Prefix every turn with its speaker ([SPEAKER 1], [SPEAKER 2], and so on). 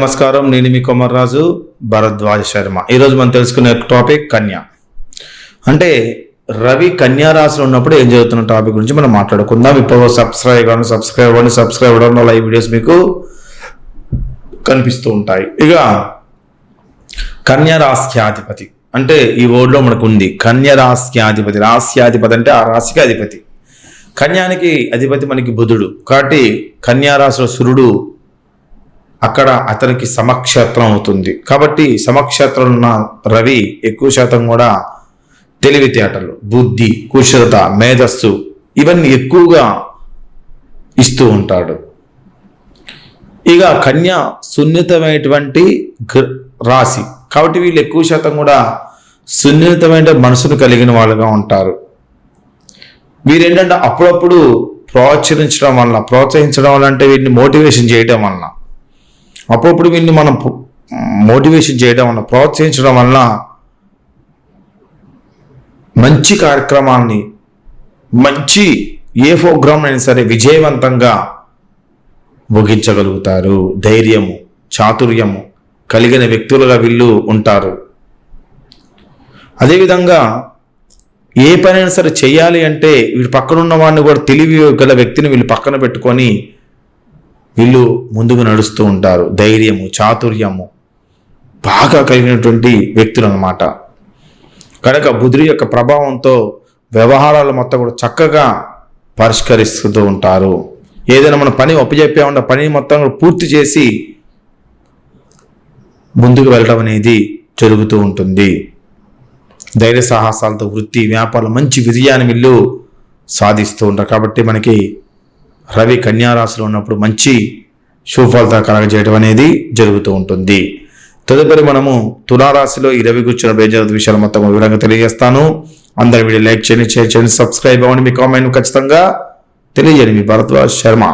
[SPEAKER 1] నమస్కారం నేను మీ కొమర్రాజు భరద్వాజ శర్మ. ఈరోజు మనం తెలుసుకునే టాపిక్ కన్య. అంటే రవి కన్యా రాశిలో ఉన్నప్పుడు ఏం జరుగుతున్న టాపిక్ గురించి మనం మాట్లాడుకుందాం. ఇప్పుడు సబ్స్క్రైబ్ కానీ సబ్స్క్రైబ్ అవ్వండి సబ్స్క్రైబ్ అవ్వడం వల్ల ఈ వీడియోస్ మీకు కనిపిస్తూ ఉంటాయి. ఇక కన్యా రాస్యాధిపతి అంటే ఈ వర్డ్లో మనకు ఉంది కన్యా రాస్యాధిపతి రాస్యాధిపతి అంటే ఆ రాశికి అధిపతి. కన్యానికి అధిపతి మనకి బుధుడు. కాబట్టి కన్యా రాశిలో సురుడు అక్కడ అతనికి సమక్షేత్రం అవుతుంది. కాబట్టి సమక్షేత్రం ఉన్న రవి ఎక్కువ శాతం కూడా తెలివితేటలు బుద్ధి కుశలత మేధస్సు ఇవన్నీ ఎక్కువగా ఇస్తూ ఉంటాడు. ఇక కన్య సున్నితమైనటువంటి రాశి. కాబట్టి వీళ్ళు ఎక్కువ శాతం కూడా సున్నితమైన మనసును కలిగిన వాళ్ళుగా ఉంటారు. వీరేంటంటే అప్పుడప్పుడు ప్రోత్సహించడం వలన ప్రోత్సహించడం వల్ల అంటే వీటిని మోటివేషన్ చేయడం వలన. అప్పుడప్పుడు వీళ్ళని మనం మోటివేషన్ చేయడం వల్ల ప్రోత్సహించడం వల్ల మంచి కార్యక్రమాన్ని మంచి ఏ ప్రోగ్రామ్ అయినా సరే విజయవంతంగా ముగించగలుగుతారు. ధైర్యము చాతుర్యము కలిగిన వ్యక్తులుగా వీళ్ళు ఉంటారు. అదేవిధంగా ఏ పనైనా సరే చేయాలి అంటే వీళ్ళు పక్కన ఉన్న వాడిని కూడా తెలివి గల వ్యక్తిని వీళ్ళు పక్కన పెట్టుకొని వీళ్ళు ముందుకు నడుస్తూ ఉంటారు. ధైర్యము చాతుర్యము బాగా కలిగినటువంటి వ్యక్తులు అన్నమాట కనుక బుధుడి యొక్క ప్రభావంతో వ్యవహారాలు మొత్తం కూడా చక్కగా పరిష్కరిస్తూ ఉంటారు. ఏదైనా మన పని ఒప్పజెప్పామంటే పని మొత్తం కూడా పూర్తి చేసి ముందుకు వెళ్ళడం అనేది జరుగుతూ ఉంటుంది. ధైర్య సాహసాలతో వృత్తి వ్యాపారాలు మంచి విజయాన్ని వీళ్ళు సాధిస్తూ ఉంటారు. కాబట్టి మనకి రవి కన్యారాశిలో ఉన్నప్పుడు మంచి శుభఫలితాలు కలగజేయడం అనేది జరుగుతూ ఉంటుంది. తదుపరి మనము తులారాశిలో ఈ రవి కూర్చున్న బేజరత్ విషయాలు మొత్తం వివరంగా తెలియజేస్తాను. అందరూ వీడియో లైక్ చేయండి షేర్ చేయండి సబ్స్క్రైబ్ అవ్వండి. మీ కామెంట్ ఖచ్చితంగా తెలియజేయండి. మీ భరద్వాజ్ శర్మ.